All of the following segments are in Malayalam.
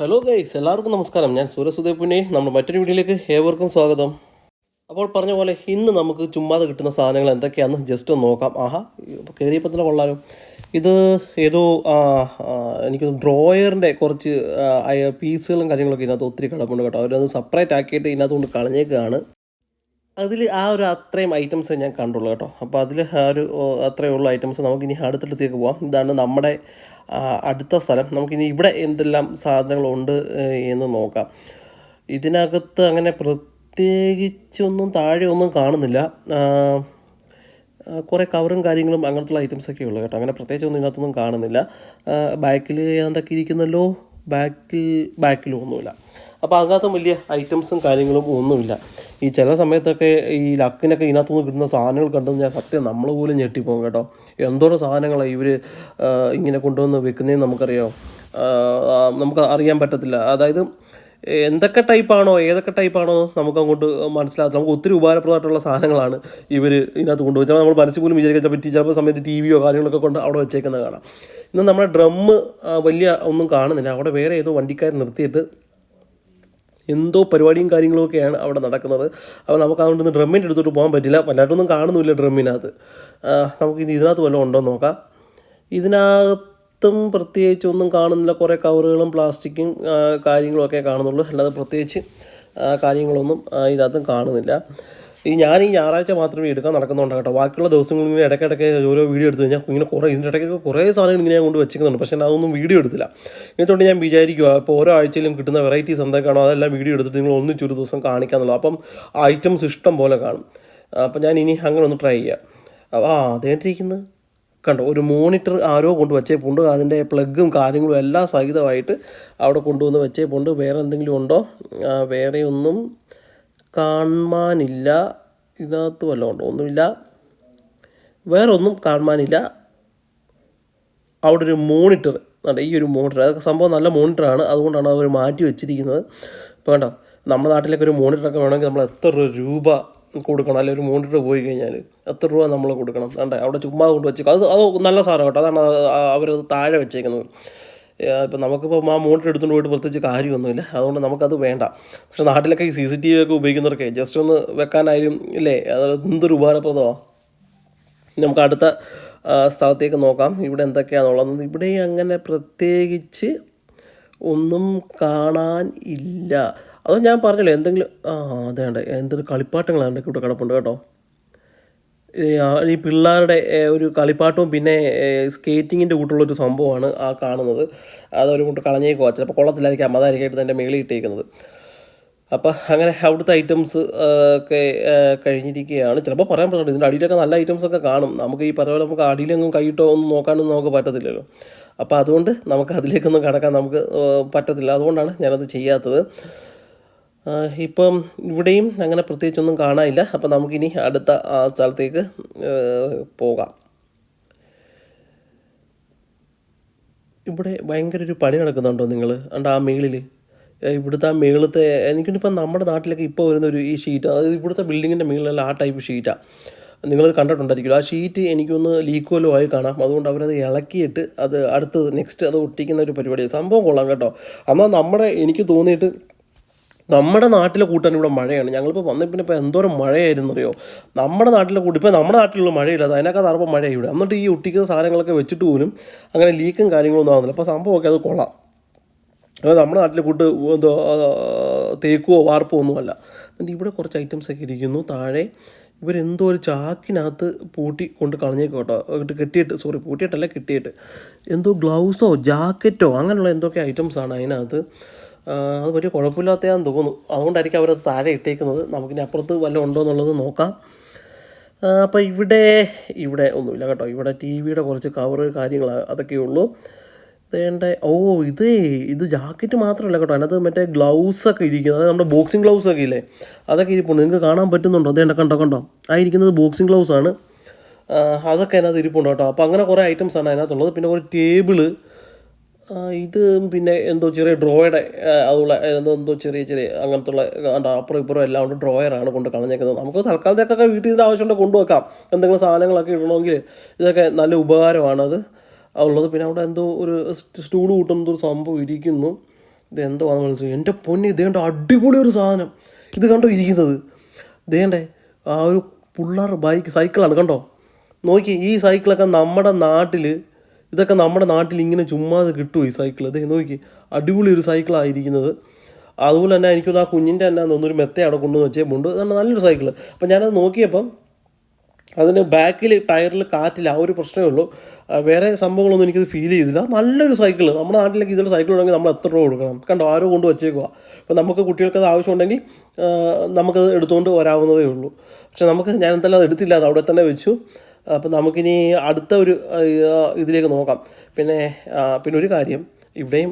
ഹലോ ഗൈസ് എല്ലാവർക്കും നമസ്കാരം. ഞാൻ സൂര്യസുദേ പുന്നെ. നമ്മുടെ മറ്റൊരു വീഡിയോയിലേക്ക് ഏവർക്കും സ്വാഗതം. അപ്പോൾ പറഞ്ഞ പോലെ ഇന്ന് നമുക്ക് ചുമ്മാതെ കിട്ടുന്ന സാധനങ്ങൾ എന്തൊക്കെയാണെന്ന് ജസ്റ്റ് ഒന്ന് നോക്കാം. ആഹാ കയറിയപ്പോൾ തന്നെ കൊള്ളാലോ. ഇത് ഏതോ എനിക്ക് ഡ്രോയറിന്റെ കുറച്ച് പീസുകളും കാര്യങ്ങളൊക്കെ ഇതിനകത്ത് ഒത്തിരി കിടപ്പുണ്ട് കേട്ടോ. അവരത് സെപ്പറേറ്റ് ആക്കിയിട്ട് ഇതിനകത്ത് കൊണ്ട് കളഞ്ഞേക്കാണ്. അതിൽ ആ ഒരു അത്രയും ഐറ്റംസ് ഞാൻ കണ്ടുള്ളൂ കേട്ടോ. അപ്പോൾ അതിൽ ആ ഒരു അത്രയുള്ള ഐറ്റംസ് നമുക്കിനി അടുത്തടുത്തേക്ക് പോവാം. ഇതാണ് നമ്മുടെ അടുത്ത സ്ഥലം. നമുക്കിനി ഇവിടെ എന്തെല്ലാം സാധനങ്ങളുണ്ട് എന്ന് നോക്കാം. ഇതിനകത്ത് അങ്ങനെ പ്രത്യേകിച്ചൊന്നും താഴെ ഒന്നും കാണുന്നില്ല. കുറേ കവറും കാര്യങ്ങളും അങ്ങനത്തുള്ള ഐറ്റംസൊക്കെ ഉള്ളു കേട്ടോ. അങ്ങനെ പ്രത്യേകിച്ചൊന്നും ഇതിനകത്തൊന്നും കാണുന്നില്ല. ബാക്കിൽ എന്തൊക്കെ ഇരിക്കുന്നല്ലോ? ബാക്കിൽ ബാക്കിലും ഒന്നുമില്ല അപ്പോൾ അതിനകത്തും വലിയ ഐറ്റംസും കാര്യങ്ങളും ഒന്നുമില്ല. ഈ ചില സമയത്തൊക്കെ ഈ ലക്കിനൊക്കെ ഇതിനകത്തുനിന്ന് കിട്ടുന്ന സാധനങ്ങൾ കണ്ടെന്ന് ഞാൻ സത്യം നമ്മൾ പോലും ഞെട്ടിപ്പോകും കേട്ടോ. എന്തോരം സാധനങ്ങളാണ് ഇവർ ഇങ്ങനെ കൊണ്ടുവന്ന് വെക്കുന്നതെന്ന് നമുക്കറിയാം? നമുക്ക് അറിയാൻ പറ്റത്തില്ല. അതായത് എന്തൊക്കെ ടൈപ്പാണോ ഏതൊക്കെ ടൈപ്പാണോ നമുക്ക് അങ്ങോട്ട് മനസ്സിലാകത്തില്ല. നമുക്ക് ഒത്തിരി ഉപകാരപ്രദമായിട്ടുള്ള സാധനങ്ങളാണ് ഇവർ ഇതിനകത്ത് കൊണ്ടുപോയി നമ്മൾ മനസ്സിൽ പോലും വിചാരിക്കാൻ പറ്റി ചിലപ്പോൾ സമയത്ത് ടി വിയോ കാര്യങ്ങളൊക്കെ കൊണ്ട് അവിടെ വെച്ചേക്കുന്നത് കാണാം. ഇന്ന് നമ്മുടെ ഡ്രമ്മ് വലിയ ഒന്നും കാണുന്നില്ല. അവിടെ വേറെ ഏതോ വണ്ടിക്കാർ നിർത്തിയിട്ട് എന്തോ പരിപാടിയും കാര്യങ്ങളൊക്കെയാണ് അവിടെ നടക്കുന്നത്. അപ്പോൾ നമുക്ക് അതുകൊണ്ട് ഇന്ന് ഡ്രമ്മിന്റെ അടുത്തോട്ട് പോകാൻ പറ്റില്ല. വല്ലായിട്ടൊന്നും കാണുന്നില്ല ഡ്രമ്മിനകത്ത് നമുക്ക് ഇനി ഇതിനകത്ത് വല്ലതും ഉണ്ടോ നോക്കാം. ഇതിനകത്തും പ്രത്യേകിച്ച് ഒന്നും കാണുന്നില്ല. കുറേ കവറുകളും പ്ലാസ്റ്റിക്കും കാര്യങ്ങളൊക്കെ കാണുന്നുള്ളൂ. അല്ലാതെ പ്രത്യേകിച്ച് കാര്യങ്ങളൊന്നും ഇതിനകത്തും കാണുന്നില്ല. ഈ ഞാൻ ഈ ഞായറാഴ്ച മാത്രമേ എടുക്കാൻ നടക്കുന്നുണ്ട് കേട്ടോ. ബാക്കിയുള്ള ദിവസങ്ങളിൽ ഇങ്ങനെ ഇടയ്ക്കിടയ്ക്ക് ഓരോ വീഡിയോ എടുത്തു കഴിഞ്ഞാൽ ഇങ്ങനെ കുറേ ഇതിന്റെ ഇടയ്ക്കൊക്കെ കുറേ സാധനങ്ങൾ ഇങ്ങനെ ഞാൻ കൊണ്ട് വെച്ചിരിക്കുന്നുണ്ട്. പക്ഷേ ഞാൻ അതൊന്നും വീഡിയോ എടുത്തില്ല. എന്നിട്ടുണ്ട് ഞാൻ വിചാരിക്കുക ഇപ്പോൾ ഓരോ ആഴ്ചയിലും കിട്ടുന്ന വെറൈറ്റീസ് എന്തൊക്കെയാണോ അതെല്ലാം വീഡിയോ എടുത്തിട്ട് നിങ്ങൾ ഒന്നിച്ചൊരു ദിവസം കാണിക്കാന്നുള്ളൂ അപ്പം ഐറ്റംസ് ഇഷ്ടം പോലെ കാണും. അപ്പം ഞാൻ ഇനി അങ്ങനെ ഒന്ന് ട്രൈ ചെയ്യാം. അപ്പോൾ ആ അതേണ്ടിരിക്കുന്നത് കണ്ടോ ഒരു മോണിറ്റർ ആരോ കൊണ്ട് വെച്ചേപ്പുണ്ട്. അതിന്റെ പ്ലഗും കാര്യങ്ങളും എല്ലാം സഹിതമായിട്ട് അവിടെ കൊണ്ടുവന്ന് വെച്ചേ വെച്ചേപ്പുണ്ട്. വേറെ എന്തെങ്കിലും ഉണ്ടോ? വേറെ ഒന്നും കാണാനില്ല ഇതിനകത്ത് വല്ലതും ഉണ്ടോ? ഒന്നുമില്ല. വേറെ ഒന്നും കാണാനില്ല അവിടെ ഒരു മോണിറ്റർ. ഉണ്ട് ഈ ഒരു മോണിറ്റർ. അതൊക്കെ സംഭവം നല്ല മോണിറ്ററാണ്. അതുകൊണ്ടാണ് അവർ മാറ്റി വെച്ചിരിക്കുന്നത്. ഇപ്പോൾ വേണ്ട നമ്മുടെ നാട്ടിലൊക്കെ ഒരു മോണിറ്ററൊക്കെ വേണമെങ്കിൽ നമ്മൾ എത്ര രൂപ കൊടുക്കണം? അല്ലെങ്കിൽ ഒരു മോണിറ്റർ പോയി കഴിഞ്ഞാൽ എത്ര രൂപ നമ്മൾ കൊടുക്കണം? വേണ്ട അവിടെ ചുമ്മാ കൊണ്ട് വെച്ചേക്കും അത് അത് നല്ല സാധനം കേട്ടോ. അതാണ് അവരത് താഴെ വെച്ചേക്കുന്നത്. ഇപ്പം നമുക്കിപ്പോൾ ആ മോണിറ്റർ എടുത്തുകൊണ്ട് പോയിട്ട് പ്രത്യേകിച്ച് കാര്യമൊന്നുമില്ല. അതുകൊണ്ട് നമുക്കത് വേണ്ട. പക്ഷേ നാട്ടിലൊക്കെ ഈ സി സി ടി വി ഒക്കെ ഉപയോഗിക്കുന്നവർക്ക് ജസ്റ്റ് ഒന്ന് വെക്കാനായാലും ഇല്ലേ? അത് എന്തൊരു ഉപകാരപ്രദമാണ് നമുക്ക് അടുത്ത സ്ഥലത്തേക്ക് നോക്കാം. ഇവിടെ എന്തൊക്കെയാണെന്നുള്ളത് ഇവിടെ അങ്ങനെ പ്രത്യേകിച്ച് ഒന്നും കാണാൻ ഇല്ല. അതോ ഞാൻ പറഞ്ഞല്ലോ എന്തെങ്കിലും ആ അതേണ്ട എന്തൊരു കളിപ്പാട്ടങ്ങളാണ് ഇവിടെ കിടപ്പുണ്ട് കേട്ടോ. ഈ പിള്ളേരുടെ ഒരു കളിപ്പാട്ടവും പിന്നെ സ്കേറ്റിങ്ങിന്റെ കൂട്ടുള്ളൊരു സംഭവമാണ് ആ കാണുന്നത്. അതൊരു കൊണ്ട് കളഞ്ഞേക്കുവാ. ചിലപ്പോൾ കൊള്ളത്തില്ലായിരിക്കാം. അതായിരിക്കും എന്റെ മേളിൽ ഇട്ടേക്കുന്നത്. അപ്പം അങ്ങനെ അവിടുത്തെ ഐറ്റംസ് ഒക്കെ കഴിഞ്ഞിരിക്കുകയാണ്. ചിലപ്പോൾ പറയാൻ പറ്റില്ല ഇതിന്റെ അടിയിലൊക്കെ നല്ല ഐറ്റംസ് ഒക്കെ കാണും. നമുക്ക് ഈ പറഞ്ഞ നമുക്ക് അടിയിലെങ്ങും കൈയിട്ടോ ഒന്നും നോക്കാനൊന്നും നമുക്ക് പറ്റത്തില്ലല്ലോ. അപ്പോൾ അതുകൊണ്ട് നമുക്ക് അതിലേക്കൊന്നും കടക്കാൻ നമുക്ക് പറ്റത്തില്ല. അതുകൊണ്ടാണ് ഞാനത് ചെയ്യാത്തത്. ഇപ്പം ഇവിടെയും അങ്ങനെ പ്രത്യേകിച്ചൊന്നും കാണാനില്ല. അപ്പം നമുക്കിനി അടുത്ത സ്ഥലത്തേക്ക് പോകാം. ഇവിടെ ഭയങ്കര ഒരു പണി നടക്കുന്നുണ്ടോ നിങ്ങൾ അണ്ട് ആ മേളിൽ ഇവിടുത്തെ ആ മേളത്തെ എനിക്കിപ്പോൾ നമ്മുടെ നാട്ടിലൊക്കെ ഇപ്പോൾ വരുന്ന ഒരു ഈ ഷീറ്റ്. അതായത് ഇവിടുത്തെ ബിൽഡിങ്ങിന്റെ മേളിലുള്ള ആ ടൈപ്പ് ഷീറ്റാണ് നിങ്ങളത് കണ്ടിട്ടുണ്ടായിരിക്കും. ആ ഷീറ്റ് എനിക്കൊന്ന് ലീക്ക് വല്ലതും ആയി കാണാം. അതുകൊണ്ട് അവരത് ഇളക്കിയിട്ട് അത് അടുത്തത് നെക്സ്റ്റ് അത് ഒട്ടിക്കുന്ന ഒരു പരിപാടി സംഭവം കൊള്ളാം കേട്ടോ. എന്നാൽ നമ്മുടെ എനിക്ക് തോന്നിയിട്ട് നമ്മുടെ നാട്ടിലെ കൂട്ടാൻ ഇവിടെ മഴയാണ്. ഞങ്ങളിപ്പോൾ വന്ന പിന്നെ ഇപ്പോൾ എന്തോരം മഴയായിരുന്നു അറിയോ നമ്മുടെ നാട്ടിലെ കൂട്ടി ഇപ്പോൾ നമ്മുടെ നാട്ടിലുള്ള മഴയില്ല. അത് അതിനൊക്കെ തറപ്പം മഴ ഇവിടെ. എന്നിട്ട് ഈ ഒട്ടിക്കുന്ന സാധനങ്ങളൊക്കെ വെച്ചിട്ട് പോലും അങ്ങനെ ലീക്കും കാര്യങ്ങളൊന്നും ആവുന്നില്ല. അപ്പോൾ സംഭവമൊക്കെ അത് കൊള്ളാം. അപ്പോൾ നമ്മുടെ നാട്ടിലെ കൂട്ട് എന്തോ തേക്കുവോ വാർപ്പോ ഒന്നുമല്ല. എന്നിട്ട് ഇവിടെ കുറച്ച് ഐറ്റംസ് ഒക്കെ ഇരിക്കുന്നു. താഴെ ഇവരെന്തോ ഒരു ചാക്കിനകത്ത് പൂട്ടി കൊണ്ട് കളഞ്ഞേക്കും കേട്ടോ. എന്നിട്ട് കെട്ടിയിട്ട് സോറി പൂട്ടിയിട്ടല്ല കെട്ടിയിട്ട്. എന്തോ ഗ്ലൗസോ ജാക്കറ്റോ അങ്ങനെയുള്ള എന്തൊക്കെ ഐറ്റംസാണ് അതിനകത്ത്. അത് വലിയ കുഴപ്പമില്ലാത്തതാന്ന് തോന്നുന്നു. അതുകൊണ്ടായിരിക്കും അവരത് താഴെ ഇട്ടേക്കുന്നത്. നമുക്കിനി അപ്പുറത്ത് വല്ലതും ഉണ്ടോ എന്നുള്ളത് നോക്കാം. അപ്പോൾ ഇവിടെ ഇവിടെ ഒന്നുമില്ല കേട്ടോ. ഇവിടെ ടി വിയുടെ കുറച്ച് കവർ കാര്യങ്ങൾ അതൊക്കെ ഉള്ളൂ വേണ്ട ഓ ഇത് ഇത് ജാക്കറ്റ് മാത്രമല്ല കേട്ടോ. അതിനകത്ത് മറ്റേ ഗ്ലൗസ് ഒക്കെ ഇരിക്കുന്നത്. അതായത് നമ്മുടെ ബോക്സിങ് ഗ്ലൗസ് ഒക്കെ ഇല്ലേ? അതൊക്കെ ഇരിപ്പുണ്ട്. നിങ്ങൾക്ക് കാണാൻ പറ്റുന്നുണ്ടോ? അതേണ്ട കണ്ടോ കണ്ടോ? ആ ഇരിക്കുന്നത് ബോക്സിംഗ് ഗ്ലൗസ് ആണ്. അതൊക്കെ അതിനകത്ത് ഇരിപ്പുണ്ട് കേട്ടോ. അപ്പോൾ അങ്ങനെ കുറേ ഐറ്റംസ് ആണ് അതിനകത്തുള്ളത്. പിന്നെ ഒരു ടേബിൾ ഇത് പിന്നെ എന്തോ ചെറിയ ഡ്രോയുടെ അതുള്ള എന്തോ ചെറിയ ചെറിയ അങ്ങനത്തെ ഉള്ള അപ്പുറം ഇപ്പുറം എല്ലാം കൊണ്ട് ഡ്രോയറാണ് കൊണ്ട് കളഞ്ഞേക്കുന്നത്. നമുക്ക് തൽക്കാലത്തേക്കൊക്കെ വീട്ടിൽ ഇതിന്റെ ആവശ്യമുണ്ടെങ്കിൽ കൊണ്ടുവെക്കാം. എന്തെങ്കിലും സാധനങ്ങളൊക്കെ ഇടണമെങ്കിൽ ഇതൊക്കെ നല്ല ഉപകാരമാണ് അത്. ഉള്ളത് പിന്നെ അവിടെ എന്തോ ഒരു സ്റ്റൂൾ കൂട്ടുന്ന ഒരു സംഭവം ഇരിക്കുന്നു. ഇത് എന്തോ ആണെന്ന് മനസ്സിലായി. എന്റെ പൊന്നി കണ്ടോ? അടിപൊളി ഒരു സാധനം. ഇത് കണ്ടോ ഇരിക്കുന്നത്? ഇതേണ്ടേ ആ ഒരു പിള്ളേർ ബൈക്ക് സൈക്കിളാണ് കണ്ടോ? നോക്കി ഈ സൈക്കിളൊക്കെ നമ്മുടെ നാട്ടിൽ ഇതൊക്കെ നമ്മുടെ നാട്ടിൽ ഇങ്ങനെ ചുമ്മാതെ കിട്ടുമോ ഈ സൈക്കിൾ അത് നോക്കി. അടിപൊളി ഒരു സൈക്കിളായിരിക്കുന്നത് അതുപോലെ തന്നെ എനിക്കൊന്ന് ആ കുഞ്ഞിന്റെ തന്നെ ഒന്നൊരു മെത്തേ അവിടെ കൊണ്ടുവന്ന് വെച്ചേപ്പുണ്ട് അതാണ് നല്ലൊരു സൈക്കിൾ അപ്പം ഞാനത് നോക്കിയപ്പം അതിന് ബാക്കിൽ ടയറിൽ കാറ്റില്ല ആ ഒരു പ്രശ്നമേ ഉള്ളൂ. വേറെ സംഭവങ്ങളൊന്നും എനിക്കത് ഫീൽ ചെയ്തില്ല. നല്ലൊരു സൈക്കിൾ നമ്മുടെ നാട്ടിലേക്ക് ഇതൊരു സൈക്കിൾ ഉണ്ടെങ്കിൽ നമ്മൾ എത്ര രൂപ കൊടുക്കണം? കണ്ടോ ആരോ കൊണ്ട് വെച്ചേക്കുക അപ്പോൾ നമുക്ക് കുട്ടികൾക്ക് അത് ആവശ്യമുണ്ടെങ്കിൽ നമുക്കത് എടുത്തുകൊണ്ട് വരാവുന്നതേ ഉള്ളൂ. പക്ഷെ നമുക്ക് ഞാൻ എന്തായാലും അത് എടുത്തില്ല. അത് അവിടെ തന്നെ വെച്ചു. അപ്പം നമുക്കിനി അടുത്ത ഒരു ഇതിലേക്ക് നോക്കാം. പിന്നെ പിന്നെ ഒരു കാര്യം ഇവിടെയും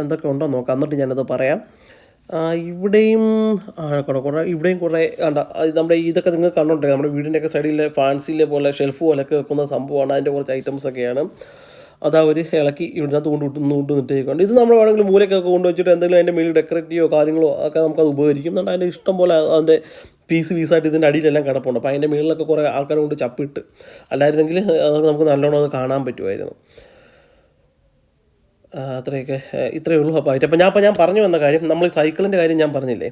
എന്തൊക്കെ ഉണ്ടോ നോക്കാം. എന്നിട്ട് ഞാനത് പറയാം. ഇവിടെയും കുറേ കുറേ ഇവിടെയും കുറേ കണ്ട നമ്മുടെ ഇതൊക്കെ നിങ്ങൾ കണ്ടോണ്ടേ നമ്മുടെ വീടിന്റെയൊക്കെ സൈഡിലെ ഫാൻസിയിലെ പോലെ ഷെൽഫ് പോലെയൊക്കെ വെക്കുന്ന സംഭവമാണ്. അതിന്റെ കുറച്ച് ഐറ്റംസ് ഒക്കെയാണ് അത് അവർ ഇളക്കി ഇവിടുന്ന് കൊണ്ട് കൊണ്ട് നിട്ടേക്കുണ്ട് ഇത് നമ്മൾ വേണമെങ്കിൽ മൂലക്കൊക്കെ കൊണ്ടുവച്ചിട്ട് എന്തെങ്കിലും അതിന്റെ മേളിൽ ഡെക്കറേറ്റീവോ കാര്യങ്ങളോ ഒക്കെ നമുക്കത് ഉപകരിക്കും. എന്നിട്ട് അതിന്റെ ഇഷ്ടം പോലെ അതിന്റെ പീസ് പീസായിട്ട് ഇതിന്റെ അടിയിലെല്ലാം കിടപ്പുണ്ട്. അപ്പോൾ അതിന്റെ മേളിലൊക്കെ കുറേ ആൾക്കാരെ കൊണ്ട് ചപ്പിട്ട് അല്ലായിരുന്നെങ്കിൽ അതൊക്കെ നമുക്ക് നല്ലോണം അത് കാണാൻ പറ്റുമായിരുന്നു. അത്രയൊക്കെ ഇത്രയേ ഉള്ളൂ. അപ്പോൾ ആയിട്ട്. അപ്പോൾ ഞാൻ അപ്പോൾ ഞാൻ പറഞ്ഞു വന്ന കാര്യം നമ്മൾ സൈക്കിളിന്റെ കാര്യം ഞാൻ പറഞ്ഞില്ലേ?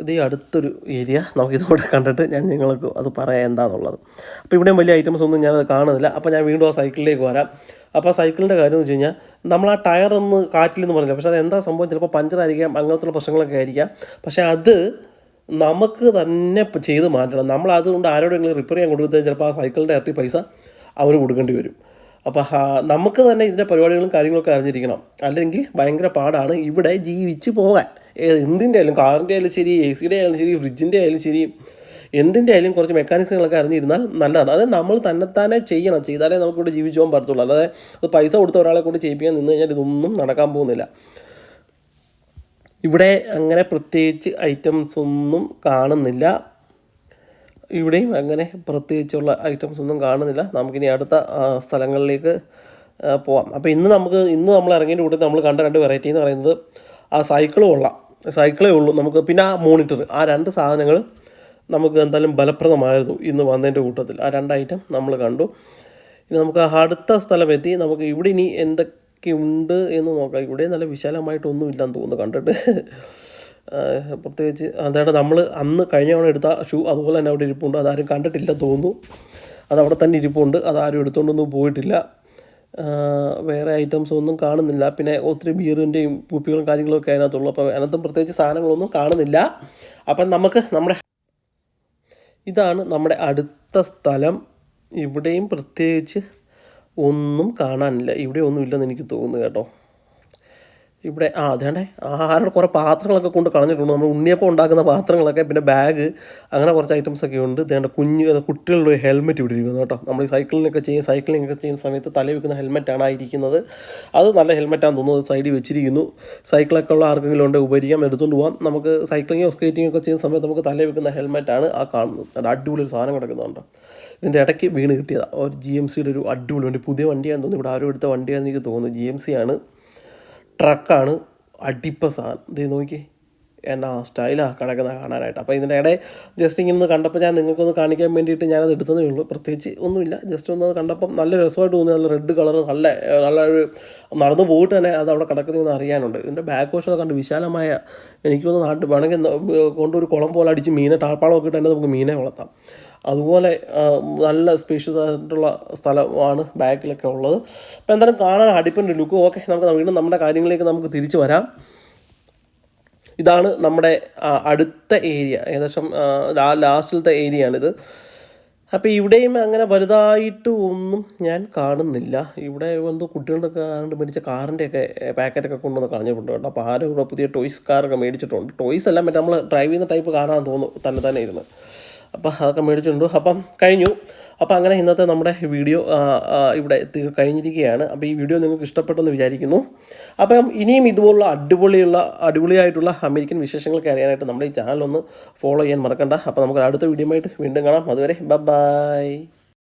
ഇത് ഈ അടുത്തൊരു ഏരിയ നമുക്കിതുകൂടെ കണ്ടിട്ട് ഞാൻ നിങ്ങൾക്ക് അത് പറയാം എന്താണെന്നുള്ളത് അപ്പോൾ ഇവിടെയും വലിയ ഐറ്റംസ് ഒന്നും ഞാനത് കാണുന്നില്ല. അപ്പോൾ ഞാൻ വീണ്ടും ആ സൈക്കിളിലേക്ക് വരാം. അപ്പോൾ ആ സൈക്കിളിന്റെ കാര്യം എന്ന് വെച്ച് കഴിഞ്ഞാൽ നമ്മൾ ആ ടയർ ഒന്ന് കാറ്റിലെന്ന് പറഞ്ഞില്ല? പക്ഷേ അത് എന്താ സംഭവം? ചിലപ്പോൾ പഞ്ചറായിരിക്കാം അങ്ങനത്തുള്ള പ്രശ്നങ്ങളൊക്കെ ആയിരിക്കാം. പക്ഷേ അത് നമുക്ക് തന്നെ ചെയ്ത് മാറ്റണം. നമ്മൾ അതുകൊണ്ട് ആരോടെങ്കിലും റിപ്പയർ ചെയ്യാൻ കൊടുത്താൽ ചിലപ്പോൾ ആ സൈക്കിളിന്റെ ഇരട്ടി പൈസ അവന് കൊടുക്കേണ്ടി വരും. അപ്പോൾ നമുക്ക് തന്നെ ഇതിന്റെ പരിപാടികളും കാര്യങ്ങളൊക്കെ അറിഞ്ഞിരിക്കണം. അല്ലെങ്കിൽ ഭയങ്കര പാടാണ് ഇവിടെ ജീവിച്ച് പോകാൻ. എന്തിന്റെ ആയാലും കാറിന്റെ ആയാലും ശരി എ സിയുടെ ആയാലും ശരി ഫ്രിഡ്ജിന്റെ ആയാലും ശരി എന്തിന്റെ ആയാലും കുറച്ച് മെക്കാനിക്സുകളൊക്കെ അറിഞ്ഞിരുന്നാൽ നല്ലതാണ്. അത് നമ്മൾ തന്നെത്താനെ ചെയ്യണം. ചെയ്താലേ നമുക്ക് ഇവിടെ ജീവിച്ചു പോകാൻ പറ്റത്തുള്ളൂ. അല്ലാതെ അത് പൈസ കൊടുത്ത ഒരാളെ കൊണ്ട് ചെയ്യിപ്പിക്കാൻ നിന്ന് കഴിഞ്ഞാൽ ഇതൊന്നും നടക്കാൻ പോകുന്നില്ല. ഇവിടെ അങ്ങനെ പ്രത്യേകിച്ച് ഐറ്റംസ് ഒന്നും കാണുന്നില്ല. ഇവിടെയും അങ്ങനെ പ്രത്യേകിച്ചുള്ള ഐറ്റംസ് ഒന്നും കാണുന്നില്ല. നമുക്കിനി അടുത്ത സ്ഥലങ്ങളിലേക്ക് പോവാം. അപ്പോൾ ഇന്ന് നമുക്ക് ഇന്ന് നമ്മൾ ഇറങ്ങിയ കൂട്ടത്തിൽ നമ്മൾ കണ്ട രണ്ട് വെറൈറ്റി എന്ന് പറയുന്നത് ആ സൈക്കിൾ കൊള്ളാം സൈക്കിളേ ഉള്ളൂ. നമുക്ക് പിന്നെ ആ മോണിറ്റർ ആ രണ്ട് സാധനങ്ങൾ നമുക്ക് എന്തായാലും ഫലപ്രദമായിരുന്നു ഇന്ന് വന്നതിന്റെ കൂട്ടത്തിൽ. ആ രണ്ട് ഐറ്റം നമ്മൾ കണ്ടു. ഇനി നമുക്ക് അടുത്ത സ്ഥലമെത്തി. നമുക്ക് ഇവിടെ ഇനി എന്തൊക്കെ ഉണ്ട് എന്ന് നോക്കാം. ഇവിടെ നല്ല വിശാലമായിട്ടൊന്നും ഇല്ലെന്ന് തോന്നുന്നു കണ്ടിട്ട്. പ്രത്യേകിച്ച് അതായത് നമ്മൾ അന്ന് കഴിഞ്ഞ തവണ എടുത്ത ഷൂ അതുപോലെ തന്നെ അവിടെ ഇരിപ്പുണ്ട്. അതാരും കണ്ടിട്ടില്ല തോന്നുന്നു. അത് അവിടെ തന്നെ ഇരിപ്പുണ്ട്. അതാരും എടുത്തുകൊണ്ടൊന്നും പോയിട്ടില്ല. വേറെ ഐറ്റംസ് ഒന്നും കാണുന്നില്ല. പിന്നെ ഒത്തിരി ബിയറിന്റെയും കുപ്പികളും കാര്യങ്ങളൊക്കെ അതിനകത്തുള്ളൂ. അപ്പോൾ അതിനകത്തും പ്രത്യേകിച്ച് സാധനങ്ങളൊന്നും കാണുന്നില്ല. അപ്പം നമുക്ക് നമ്മുടെ ഇതാണ് നമ്മുടെ അടുത്ത സ്ഥലം. ഇവിടെയും പ്രത്യേകിച്ച് ഒന്നും കാണാനില്ല. ഇവിടെ ഒന്നുമില്ലെന്ന് എനിക്ക് തോന്നുന്നു കേട്ടോ. ഇവിടെ ആ അതേണ്ടേ? ആരുടെ കുറേ പാത്രങ്ങളൊക്കെ കൊണ്ട് കളഞ്ഞിട്ടുണ്ട്. നമ്മൾ ഉണ്ണിയപ്പം ഉണ്ടാക്കുന്ന പാത്രങ്ങളൊക്കെ പിന്നെ ബാഗ് അങ്ങനെ കുറച്ച് ഐറ്റംസ് ഒക്കെ ഉണ്ട്. ഇതേണ്ട കുഞ്ഞ് കുട്ടികളുടെ ഒരു ഹെൽമെറ്റ് ഇവിടെ ഇരിക്കുന്നു കേട്ടോ. നമ്മൾ സൈക്കിളിനൊക്കെ ചെയ്യും സൈക്ലിംഗ് ഒക്കെ ചെയ്യുന്ന സമയത്ത് തല വെക്കുന്ന ഹെൽമെറ്റാണ് ആ ഇരിക്കുന്നത്. അത് നല്ല ഹെൽമെറ്റാണെന്ന് തോന്നുന്നത് സൈഡിൽ വെച്ചിരിക്കുന്നു. സൈക്കിളൊക്കെ ഉള്ള ആർക്കെങ്കിലും ഉണ്ട് ഉപരിയാം എടുത്തുകൊണ്ട് പോകാം നമുക്ക് സൈക്ലിങ്ങോ സ്കേറ്റിംഗ് ഒക്കെ ചെയ്യുന്ന സമയത്ത് നമുക്ക് തല വെക്കുന്ന ഹെൽമെറ്റാണ് ആ കാണുന്നത്. അത് അടിപൊളി ഒരു സാധനം കിടക്കുന്നുണ്ട്. ഇതിന്റെ ഇടയ്ക്ക് വീണ് കിട്ടിയതാണ് ഒരു ജി എം സിയുടെ ഒരു അടിപൊളി വണ്ടി. പുതിയ വണ്ടിയാണെന്ന് തോന്നുന്നു. ഇവിടെ ആരും എടുത്ത വണ്ടിയാണെന്ന് എനിക്ക് തോന്നുന്നു. ജി എം സി ആണ്. ട്രക്കാണ് അടിപ്പ സാധനം. ഇത് നോക്കി എന്നാ സ്റ്റൈലാണ് കിടക്കുന്നത് കാണാനായിട്ട്. അപ്പോൾ ഇതിന്റെ ഇടയിൽ ജസ്റ്റ് ഇങ്ങനെ ഒന്ന് കണ്ടപ്പോൾ ഞാൻ നിങ്ങൾക്കൊന്ന് കാണിക്കാൻ വേണ്ടിയിട്ട് ഞാനത് എടുത്തതേ ഉള്ളൂ. പ്രത്യേകിച്ച് ഒന്നുമില്ല. ജസ്റ്റ് ഒന്ന് അത് കണ്ടപ്പം നല്ല രസമായിട്ട് തോന്നി. നല്ല റെഡ് കളർ നല്ല നല്ല ഒരു നടന്നു പോയിട്ട് തന്നെ അത് അവിടെ കിടക്കുന്നതെന്ന് അറിയാനുണ്ട്. ഇതിന്റെ ബാക്ക് വശമൊക്കെ കണ്ട് വിശാലമായ എനിക്ക് നാട്ടിൽ വേണമെങ്കിൽ കൊണ്ടൊരു കുളം പോലെ അടിച്ച് മീനെ ടാർപ്പാളമൊക്കെ ഇട്ട് തന്നെ നമുക്ക് മീനെ വളർത്താം. അതുപോലെ നല്ല സ്പേഷ്യസ് ആയിട്ടുള്ള സ്ഥലമാണ് ബാക്കിലൊക്കെ ഉള്ളത്. അപ്പോൾ എന്തായാലും കാണാൻ അടിപ്പന്റെ ലുക്ക് ഓക്കെ നമുക്ക് വീണ്ടും നമ്മുടെ കാര്യങ്ങളിലേക്ക് നമുക്ക് തിരിച്ചു വരാം. ഇതാണ് നമ്മുടെ അടുത്ത ഏരിയ ഏകദേശം ലാസ്റ്റിലത്തെ ഏരിയ ആണിത് അപ്പോൾ ഇവിടെയും അങ്ങനെ വലുതായിട്ട് ഒന്നും ഞാൻ കാണുന്നില്ല. ഇവിടെ എന്തോ കുട്ടികളുടെയൊക്കെ ആണ്ട് മേടിച്ച കാറിന്റെയൊക്കെ പാക്കറ്റൊക്കെ കൊണ്ടുവന്ന് കളഞ്ഞിട്ടുണ്ട് കേട്ടോ. അപ്പോൾ ആരും ഇവിടെ പുതിയ ടോയ്സ് കാറൊക്കെ മേടിച്ചിട്ടുണ്ട്. ടോയ്സ് എല്ലാം മറ്റേ നമ്മൾ ഡ്രൈവ് ചെയ്യുന്ന ടൈപ്പ് കാറാണെന്ന് തോന്നുന്നു തന്നെ തന്നെ ഇരുന്ന്. അപ്പോൾ അതൊക്കെ മേടിച്ചിട്ടുണ്ട് അപ്പം കഴിഞ്ഞു. അപ്പോൾ അങ്ങനെ ഇന്നത്തെ നമ്മുടെ വീഡിയോ ഇവിടെ കഴിഞ്ഞിരിക്കുകയാണ്. അപ്പോൾ ഈ വീഡിയോ നിങ്ങൾക്ക് ഇഷ്ടപ്പെട്ടെന്ന് വിചാരിക്കുന്നു. അപ്പം ഇനിയും ഇതുപോലുള്ള അടിപൊളിയുള്ള അടിപൊളിയായിട്ടുള്ള അമേരിക്കൻ വിശേഷങ്ങളൊക്കെ അറിയാനായിട്ട് നമ്മുടെ ഈ ചാനൽ ഒന്ന് ഫോളോ ചെയ്യാൻ മറക്കണ്ട. അപ്പോൾ നമുക്ക് അടുത്ത വീഡിയോ ആയിട്ട് വീണ്ടും കാണാം. അതുവരെ ബൈ